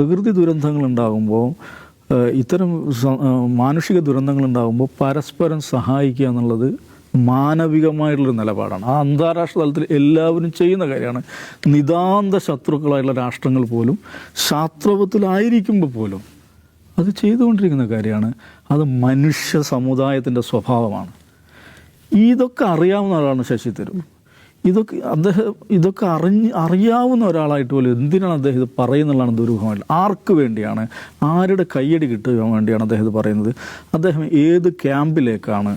പ്രകൃതി ദുരന്തങ്ങൾ ഉണ്ടാകുമ്പോൾ ഇത്തരം മാനുഷിക ദുരന്തങ്ങൾ ഉണ്ടാകുമ്പോൾ പരസ്പരം സഹായിക്കുക എന്നുള്ളത് മാനവികമായിട്ടുള്ളൊരു നിലപാടാണ്. ആ അന്താരാഷ്ട്ര തലത്തിൽ എല്ലാവരും ചെയ്യുന്ന കാര്യമാണ്. നിതാന്ത ശത്രുക്കളായിട്ടുള്ള രാഷ്ട്രങ്ങൾ പോലും ശാസ്ത്രത്തിലായിരിക്കുമ്പോൾ പോലും അത് ചെയ്തുകൊണ്ടിരിക്കുന്ന കാര്യമാണ്. അത് മനുഷ്യ സമുദായത്തിന്റെ സ്വഭാവമാണ്. ഇതൊക്കെ അറിയാവുന്ന ആളാണ് ശശി തരൂർ. ഇതൊക്കെ അദ്ദേഹം ഇതൊക്കെ അറിഞ്ഞ് അറിയാവുന്ന ഒരാളായിട്ട് പോലും എന്തിനാണ് അദ്ദേഹം ഇത് പറയുന്നുള്ളതാണ് ദുരൂഹമായിട്ട് ആർക്ക് വേണ്ടിയാണ്? ആരുടെ കയ്യടി കിട്ടുക വേണ്ടിയാണ് അദ്ദേഹം ഇത് പറയുന്നത്? അദ്ദേഹം ഏത് ക്യാമ്പിലേക്കാണ്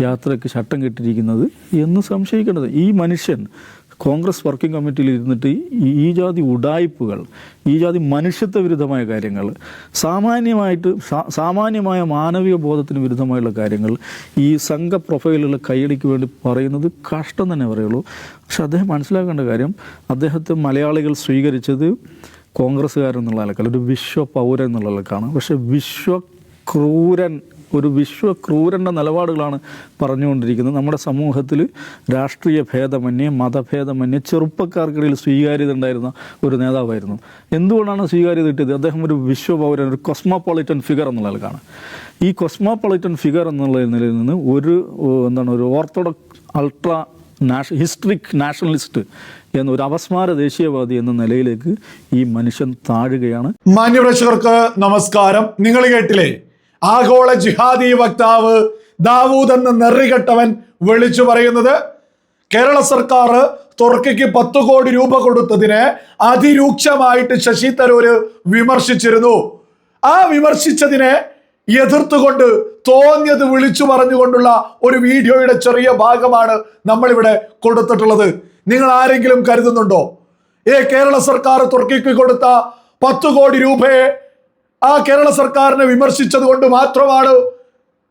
യാത്രയ്ക്ക് ചട്ടം കെട്ടിയിരിക്കുന്നത് എന്ന് സംശയിക്കേണ്ടത്. ഈ മനുഷ്യൻ കോൺഗ്രസ് വർക്കിംഗ് കമ്മിറ്റിയിൽ ഇരുന്നിട്ട് ഈ- ജാതി ഉടായ്പകൾ ഈ ജാതി മനുഷ്യത്വ വിരുദ്ധമായ കാര്യങ്ങൾ സാമാന്യമായിട്ട് സാമാന്യമായ മാനവിക ബോധത്തിന് വിരുദ്ധമായുള്ള കാര്യങ്ങൾ ഈ സംഘ പ്രൊഫൈലുകളുടെ കൈയടിക്ക് വേണ്ടി പറയുന്നത് കഷ്ടം തന്നെ പറയുള്ളൂ. പക്ഷെ അദ്ദേഹം മനസ്സിലാക്കേണ്ട കാര്യം അദ്ദേഹത്തെ മലയാളികൾ സ്വീകരിച്ചത് കോൺഗ്രസ്സുകാരെന്നുള്ള നിലക്കാണ് ഒരു വിശ്വ പൗരൻ എന്നുള്ള നിലക്കാണ്. പക്ഷേ വിശ്വ ക്രൂരൻ ഒരു വിശ്വക്രൂരന്റെ നിലപാടുകളാണ് പറഞ്ഞുകൊണ്ടിരിക്കുന്നത്. നമ്മുടെ സമൂഹത്തിൽ രാഷ്ട്രീയ ഭേദമന്യേ മതഭേദമന്യേ ചെറുപ്പക്കാർക്കിടയിൽ സ്വീകാര്യത ഉണ്ടായിരുന്ന ഒരു നേതാവായിരുന്നു. എന്തുകൊണ്ടാണ് സ്വീകാര്യത കിട്ടിയത്? അദ്ദേഹം ഒരു വിശ്വപൗരൻ ഒരു കൊസ്മോപൊളിറ്റൻ ഫിഗർ എന്നുള്ള ആൾക്കാണ് ഈ കൊസ്മോപൊളിറ്റൻ ഫിഗർ എന്നുള്ള നിലയിൽ നിന്ന് ഒരു എന്താണ് ഒരു ഓർത്തഡോക്സ് അൾട്രാ നാഷ ഹിസ്റ്ററിക് നാഷണലിസ്റ്റ് എന്നൊരു ഒരു അപസ്മാര ദേശീയവാദി എന്ന നിലയിലേക്ക് ഈ മനുഷ്യൻ താഴുകയാണ്. മാന്യപ്രേക്ഷകർക്ക് നമസ്കാരം. നിങ്ങൾ കേട്ടില്ലേ? ആഗോള ജിഹാദി വക്താവ് ദാവൂദ് എന്ന നെറികെട്ടവൻ വിളിച്ചു പറയുന്നത് കേരള സർക്കാർ തുർക്കിക്ക് പത്ത് കോടി രൂപ കൊടുത്തതിനെ അതിരൂക്ഷമായിട്ട് ശശി തരൂര് വിമർശിച്ചിരുന്നു. ആ വിമർശിച്ചതിനെ എതിർത്തുകൊണ്ട് തോന്നിയത് വിളിച്ചു പറഞ്ഞുകൊണ്ടുള്ള ഒരു വീഡിയോയുടെ ചെറിയ ഭാഗമാണ് നമ്മളിവിടെ കൊടുത്തിട്ടുള്ളത്. നിങ്ങൾ ആരെങ്കിലും കരുതുന്നുണ്ടോ? ഏ കേരള സർക്കാർ തുർക്കിക്ക് കൊടുത്ത പത്ത് കോടി രൂപയെ ആ കേരള സർക്കാരിനെ വിമർശിച്ചത് കൊണ്ട് മാത്രമാണ്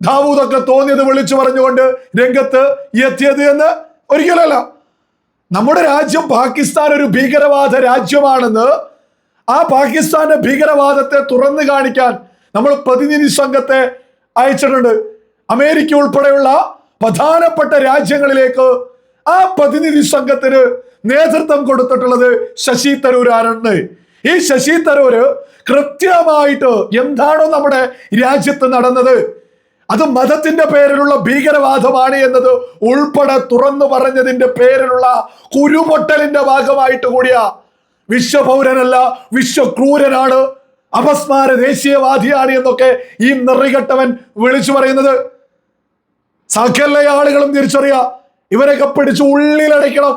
ദാവൂദൊക്കെ തോന്നിയത് വിളിച്ചു പറഞ്ഞുകൊണ്ട് രംഗത്ത് എത്തിയത് എന്ന് ഒരിക്കലല്ല. നമ്മുടെ രാജ്യം പാകിസ്ഥാൻ ഒരു ഭീകരവാദ രാജ്യമാണെന്ന് ആ പാകിസ്ഥാന്റെ ഭീകരവാദത്തെ തുറന്നു കാണിക്കാൻ നമ്മൾ പ്രതിനിധി സംഘത്തെ അയച്ചിട്ടുണ്ട്. അമേരിക്ക ഉൾപ്പെടെയുള്ള പ്രധാനപ്പെട്ട രാജ്യങ്ങളിലേക്ക് ആ പ്രതിനിധി സംഘത്തിന് നേതൃത്വം കൊടുത്തിട്ടുള്ളത് ശശി തരൂരാണ്. ഈ ശശി തരൂര് കൃത്യമായിട്ട് എന്താണോ നമ്മുടെ രാജ്യത്ത് നടന്നത്. അത് മതത്തിന്റെ പേരിലുള്ള ഭീകരവാദമാണ് എന്നത് ഉൾപ്പെടെ തുറന്നു പറഞ്ഞതിന്റെ പേരിലുള്ള കുരുപൊട്ടലിന്റെ ഭാഗമായിട്ട് കൂടിയ വിശ്വപൗരനല്ല വിശ്വക്രൂരനാണ് അപസ്മാര ദേശീയവാദിയാണ് എന്നൊക്കെ ഈ നിറികെട്ടവൻ വിളിച്ചു പറയുന്നത്. സകല ആളുകളും തിരിച്ചറിയ? ഇവരൊക്കെ പിടിച്ച് ഉള്ളിലടയ്ക്കണം.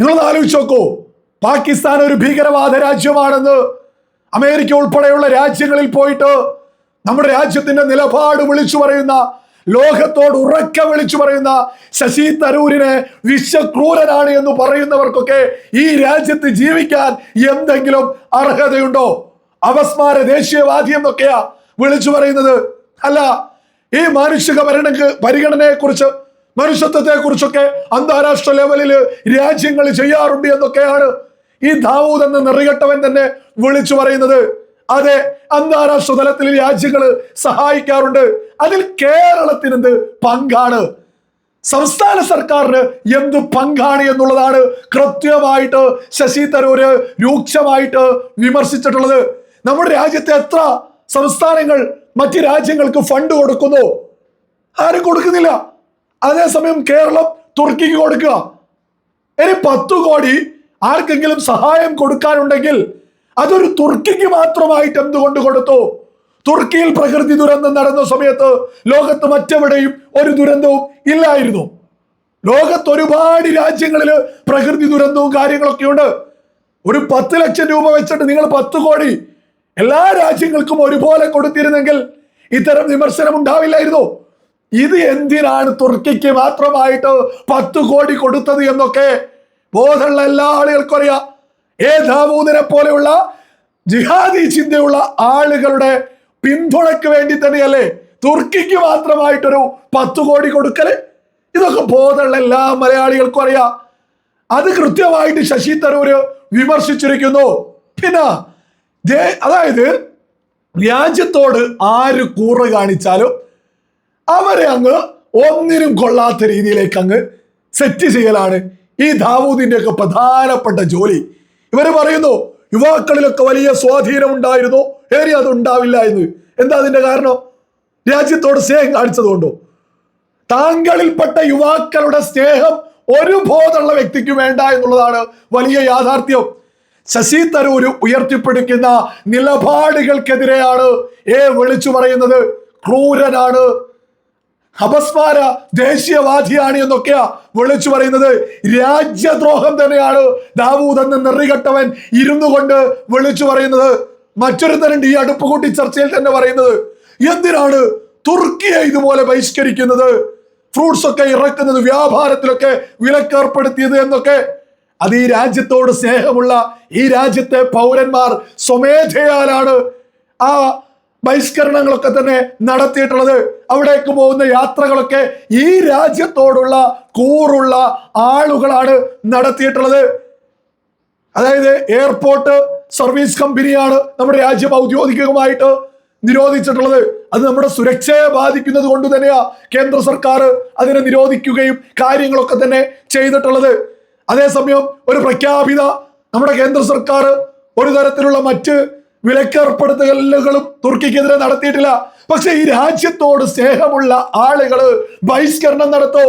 നിങ്ങളൊന്ന് ആലോചിച്ച് നോക്കൂ. പാകിസ്ഥാൻ ഒരു ഭീകരവാദ രാജ്യമാണെന്ന് അമേരിക്ക ഉൾപ്പെടെയുള്ള രാജ്യങ്ങളിൽ പോയിട്ട് നമ്മുടെ രാജ്യത്തിന്റെ നിലപാട് വിളിച്ചു പറയുന്ന ലോകത്തോട് ഉറക്ക വിളിച്ചു പറയുന്ന ശശി തരൂരിനെ വിശ്വക്രൂരനാണ് എന്ന് പറയുന്നവർക്കൊക്കെ ഈ രാജ്യത്ത് ജീവിക്കാൻ എന്തെങ്കിലും അർഹതയുണ്ടോ? അവസ്മാര ദേശീയവാദി എന്നൊക്കെയാ വിളിച്ചു പറയുന്നത്. അല്ല ഈ മാനുഷിക ഭരണ പരിഗണനയെ കുറിച്ച് മനുഷ്യത്വത്തെ കുറിച്ചൊക്കെ അന്താരാഷ്ട്ര ലെവലിൽ രാജ്യങ്ങൾ ചെയ്യാറുണ്ട് എന്നൊക്കെയാണ് ഈ ദാവൂദ് എന്ന നിറികെട്ടവൻ തന്നെ വിളിച്ചു പറയുന്നത് അതെ അന്താരാഷ്ട്ര തലത്തിൽ രാജ്യങ്ങൾ സഹായിക്കാറുണ്ട്. അതിൽ കേരളത്തിന് എന്ത് പങ്കാണ്? സംസ്ഥാന സർക്കാരിന് എന്ത് പങ്കാണ് എന്നുള്ളതാണ് കൃത്യമായിട്ട് ശശി തരൂര് രൂക്ഷമായിട്ട് വിമർശിച്ചിട്ടുള്ളത്. നമ്മുടെ രാജ്യത്തെ എത്ര സംസ്ഥാനങ്ങൾ മറ്റ് രാജ്യങ്ങൾക്ക് ഫണ്ട് കൊടുക്കുന്നു? ആരും കൊടുക്കുന്നില്ല. അതേസമയം കേരളം തുർക്കിക്ക് കൊടുക്കുക. ഇനി പത്തു കോടി ആർക്കെങ്കിലും സഹായം കൊടുക്കാനുണ്ടെങ്കിൽ അതൊരു തുർക്കിക്ക് മാത്രമായിട്ട് എന്തുകൊണ്ട് കൊടുത്തു? തുർക്കിയിൽ പ്രകൃതി ദുരന്തം നടന്ന സമയത്ത് ലോകത്ത് മറ്റെവിടെയും ഒരു ദുരന്തവും ഇല്ലായിരുന്നു. ലോകത്ത് ഒരുപാട് രാജ്യങ്ങളിൽ പ്രകൃതി ദുരന്തവും കാര്യങ്ങളൊക്കെ ഉണ്ട്. ഒരു പത്ത് ലക്ഷം രൂപ വെച്ചിട്ട് നിങ്ങൾ പത്ത് കോടി എല്ലാ രാജ്യങ്ങൾക്കും ഒരുപോലെ കൊടുത്തിരുന്നെങ്കിൽ ഇത്തരം വിമർശനം ഉണ്ടാവില്ലായിരുന്നു. ഇത് എന്തിനാണ് തുർക്കിക്ക് മാത്രമായിട്ട് പത്ത് കോടി കൊടുത്തത് എന്നൊക്കെ ബോധമുള്ള എല്ലാ ആളുകൾക്കും അറിയാം. ഏ ദാവൂദിനെ പോലെയുള്ള ജിഹാദി ചിന്തയുള്ള ആളുകളുടെ പിന്തുണയ്ക്ക് വേണ്ടി തന്നെയല്ലേ തുർക്കിക്ക് മാത്രമായിട്ടൊരു പത്ത് കോടി കൊടുക്കൽ? ഇതൊക്കെ ബോധമുള്ള എല്ലാ മലയാളികൾക്കും അറിയാം. അത് കൃത്യമായിട്ട് ശശി തരൂര് വിമർശിച്ചിരിക്കുന്നു. പിന്നെ അതായത് രാജ്യത്തോട് ആര് കൂറ് കാണിച്ചാലും അവരെ അങ്ങ് ഒന്നിനും കൊള്ളാത്ത രീതിയിലേക്ക് അങ്ങ് സെറ്റ് ചെയ്യലാണ് ഈ ദാവൂദിന്റെ ഒക്കെ പ്രധാനപ്പെട്ട ജോലി. ഇവർ പറയുന്നു യുവാക്കളിലൊക്കെ വലിയ സ്വാധീനം ഉണ്ടായിരുന്നു ഏറെ അത് ഉണ്ടാവില്ല എന്ന്. എന്താ അതിന്റെ കാരണം? രാജ്യത്തോട് സ്നേഹം കാണിച്ചതുകൊണ്ടോ? താങ്കളിൽപ്പെട്ട യുവാക്കളുടെ സ്നേഹം ഒരു ബോധമുള്ള വ്യക്തിക്ക് വേണ്ട എന്നുള്ളതാണ് വലിയ യാഥാർത്ഥ്യം. ശശി തരൂര് ഉയർത്തിപ്പിടിക്കുന്ന നിലപാടുകൾക്കെതിരെയാണ് ഏ വിളിച്ചു പറയുന്നത്. ക്രൂരനാണ്. അപസ്മാര ദേശീയവാദിയാണ് എന്നൊക്കെയാ വിളിച്ചു പറയുന്നത്. രാജ്യദ്രോഹം തന്നെയാണ് ദാവൂദ് എന്ന് നെറികെട്ടവൻ ഇരുന്നു കൊണ്ട് വിളിച്ചു പറയുന്നത്. മറ്റൊരു ഈ അടുപ്പ് കൂട്ടി ചർച്ചയിൽ തന്നെ പറയുന്നത് എന്തിനാണ് തുർക്കിയെ ഇതുപോലെ ബഹിഷ്കരിക്കുന്നത്? ഫ്രൂട്ട്സ് ഒക്കെ ഇറക്കുന്നത് വ്യാപാരത്തിലൊക്കെ വിലക്കേർപ്പെടുത്തിയത് എന്നൊക്കെ. അത് ഈ രാജ്യത്തോട് സ്നേഹമുള്ള ഈ രാജ്യത്തെ പൗരന്മാർ സ്വമേധയാലാണ് ആ ബഹിഷ്കരണങ്ങളൊക്കെ തന്നെ നടത്തിയിട്ടുള്ളത്. അവിടേക്ക് പോകുന്ന യാത്രകളൊക്കെ ഈ രാജ്യത്തോടുള്ള കൂറുള്ള ആളുകളാണ് നടത്തിയിട്ടുള്ളത്. അതായത് എയർപോർട്ട് സർവീസ് കമ്പനിയാണ് നമ്മുടെ രാജ്യം ഔദ്യോഗികമായിട്ട് നിരോധിച്ചിട്ടുള്ളത്. അത് നമ്മുടെ സുരക്ഷയെ ബാധിക്കുന്നത് കൊണ്ട് തന്നെയാ കേന്ദ്ര സർക്കാർ അതിനെ നിരോധിക്കുകയും കാര്യങ്ങളൊക്കെ തന്നെ ചെയ്തിട്ടുള്ളത്. അതേസമയം ഒരു പ്രഖ്യാപിത നമ്മുടെ കേന്ദ്ര സർക്കാർ ഒരു തരത്തിലുള്ള മറ്റ് വിലക്കേർപ്പെടുത്തലുകളും തുർക്കിക്കെതിരെ നടത്തിയിട്ടില്ല. പക്ഷെ ഈ രാജ്യത്തോട് സ്നേഹമുള്ള ആളുകൾ ബഹിഷ്കരണം നടത്തോ?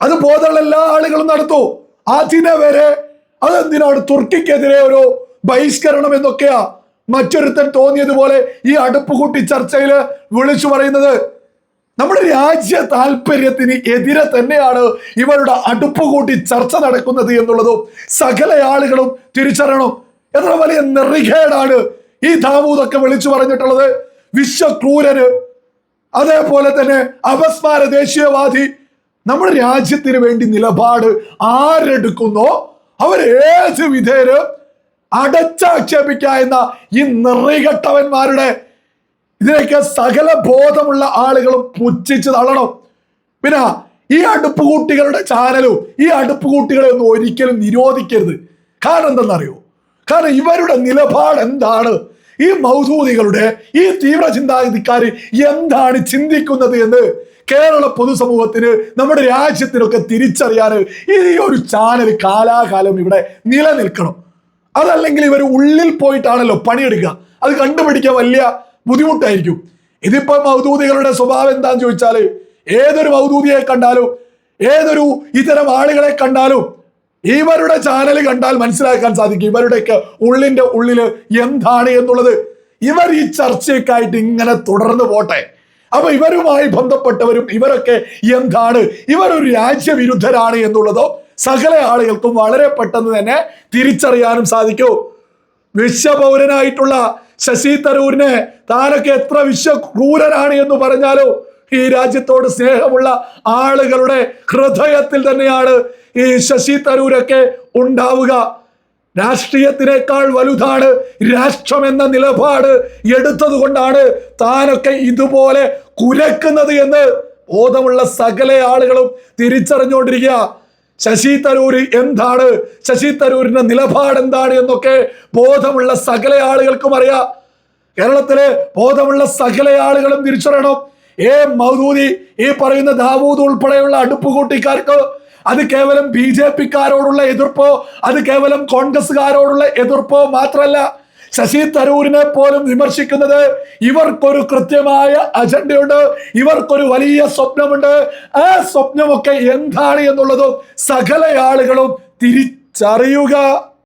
അത് ബോധമുള്ള എല്ലാ ആളുകളും നടത്തൂ? അതിനെ വരെ അതെന്തിനാണ് തുർക്കിക്കെതിരെ ഒരു ബഹിഷ്കരണം എന്നൊക്കെയാ മറ്റൊരുത്തൻ തോന്നിയതുപോലെ ഈ അടുപ്പ് കൂട്ടി ചർച്ചയിൽ വിളിച്ചു പറയുന്നത്? നമ്മുടെ രാജ്യ താല്പര്യത്തിന് എതിരെ തന്നെയാണ് ഇവരുടെ അടുപ്പ് കൂട്ടി ചർച്ച നടക്കുന്നത് എന്നുള്ളതും സകല ആളുകളും തിരിച്ചറിയണം. എത്ര വലിയ നിറികേടാണ് ഈ ദാവൂദൊക്കെ വിളിച്ചു പറഞ്ഞിട്ടുള്ളത്. വിശ്വക്രൂരന് അതേപോലെ തന്നെ അപസ്മാര ദേശീയവാദി നമ്മുടെ രാജ്യത്തിന് വേണ്ടി നിലപാട് ആരെടുക്കുന്നോ അവർ ഏത് വിധേയര് അടച്ചാക്ഷേപിക്ക എന്ന ഈ നിറികെട്ടവന്മാരുടെ ഇതിനൊക്കെ സകല ബോധമുള്ള ആളുകളും പുച്ഛിച്ച് തള്ളണം. പിന്നെ ഈ അടുപ്പുകൂട്ടികളുടെ ചാനലും ഈ അടുപ്പുകൂട്ടികളെ ഒന്നും ഒരിക്കലും നിരോധിക്കരുത്. കാരണം എന്തെന്നറിയോ കാരണം ഇവരുടെ നിലപാട് എന്താണ് ഈ മൗധൂതികളുടെ ഈ തീവ്ര ചിന്താഗതിക്കാർ എന്താണ് ചിന്തിക്കുന്നത് എന്ന് കേരള പൊതുസമൂഹത്തിന് നമ്മുടെ രാജ്യത്തിനൊക്കെ തിരിച്ചറിയാൻ ഈ ഒരു ചാനൽ കാലാകാലം ഇവിടെ നിലനിൽക്കണം. അതല്ലെങ്കിൽ ഇവർ ഉള്ളിൽ പോയിട്ടാണല്ലോ പണിയെടുക്കുക. അത് കണ്ടുപിടിക്കാൻ വലിയ ബുദ്ധിമുട്ടായിരിക്കും. ഇതിപ്പോ മൗദൂദികളുടെ സ്വഭാവം എന്താന്ന് ചോദിച്ചാൽ ഏതൊരു മൗദൂദിയെ കണ്ടാലും ഏതൊരു ഇത്തരം ആളുകളെ കണ്ടാലും ഇവരുടെ ചാനൽ കണ്ടാൽ മനസ്സിലാക്കാൻ സാധിക്കും. ഇവരുടെയൊക്കെ ഉള്ളിന്റെ ഉള്ളിൽ എന്താണ് എന്നുള്ളത്. ഇവർ ഈ ചർച്ചയ്ക്കായിട്ട് ഇങ്ങനെ തുടർന്ന് പോട്ടെ. അപ്പൊ ഇവരുമായി ബന്ധപ്പെട്ടവരും ഇവരൊക്കെ എന്താണ്? ഇവർ ഒരു രാജ്യവിരുദ്ധരാണ് എന്നുള്ളതോ സകല ആളുകൾക്കും വളരെ പെട്ടെന്ന് തന്നെ തിരിച്ചറിയാനും സാധിക്കൂ. വിശ്വപൗരനായിട്ടുള്ള ശശി തരൂരിനെ താനൊക്കെ എത്ര വിശ്വക്രൂരനാണ് എന്ന് പറഞ്ഞാലോ? ഈ രാജ്യത്തോട് സ്നേഹമുള്ള ആളുകളുടെ ഹൃദയത്തിൽ തന്നെയാണ് ഈ ശശി തരൂരൊക്കെ ഉണ്ടാവുക. രാഷ്ട്രീയത്തിനേക്കാൾ വലുതാണ് രാഷ്ട്രം എന്ന നിലപാട് എടുത്തത് കൊണ്ടാണ് താനൊക്കെ ഇതുപോലെ കുരക്കുന്നത് എന്ന് ബോധമുള്ള സകല ആളുകളും തിരിച്ചറിഞ്ഞുകൊണ്ടിരിക്കുക. ശശി തരൂർ എന്താണ്? ശശി തരൂരിന്റെ നിലപാട് എന്താണ് എന്നൊക്കെ ബോധമുള്ള സകല ആളുകൾക്കും അറിയാം. കേരളത്തിലെ ബോധമുള്ള സകല ആളുകളും തിരിച്ചറിയണം. ഏ മൗദൂദി ഈ പറയുന്ന ദാവൂദ് ഉൾപ്പെടെയുള്ള അടുപ്പ് കൂട്ടിക്കാർക്ക് അത് കേവലം ബി ജെ പിക്കാരോടുള്ള എതിർപ്പോ അത് കേവലം കോൺഗ്രസ്സുകാരോടുള്ള എതിർപ്പോ മാത്രമല്ല ശശി തരൂരിനെ പോലും വിമർശിക്കുന്നത് ഇവർക്കൊരു കൃത്യമായ അജണ്ടയുണ്ട് ഇവർക്കൊരു വലിയ സ്വപ്നമുണ്ട്. ആ സ്വപ്നമൊക്കെ എന്താണ് എന്നുള്ളതും സകല ആളുകളും തിരിച്ചറിയുക.